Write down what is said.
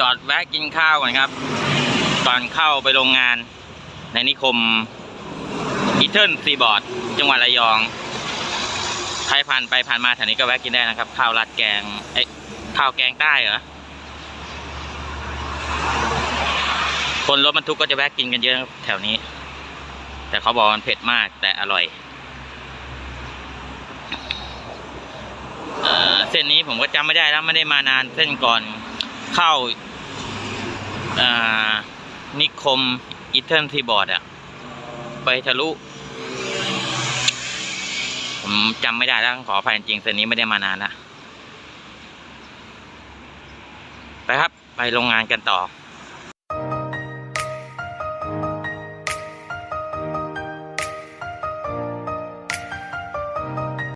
จอดแวะกินข้าวก่อนครับ ก่อนเข้าไปโรงงาน ในนิคมอีเทิร์นซีบอร์ด จังหวัดระยอง ใครผ่านไปผ่านมาแถวนี้ก็แวะกินได้นะครับ ข้าวราดแกงเอ้ข้าวแกงใต้เหรอ คนรถบรรทุกก็จะแวะกินกันเยอะแถวนี้ แต่เขาบอกมันเผ็ดมากแต่อร่อยเอเส้นนี้ผมก็จำไม่ได้แล้วไม่ได้มานานเส้นก่อน เข้าอ่านิคมอีเทิร์นทีบอร์ดอะไปทะลุ ผมจำไม่ได้แล้วขออภัยจริงเส้นนี้ไม่ได้มานานแล้วไปครับ ไปโรงงานกันต่อ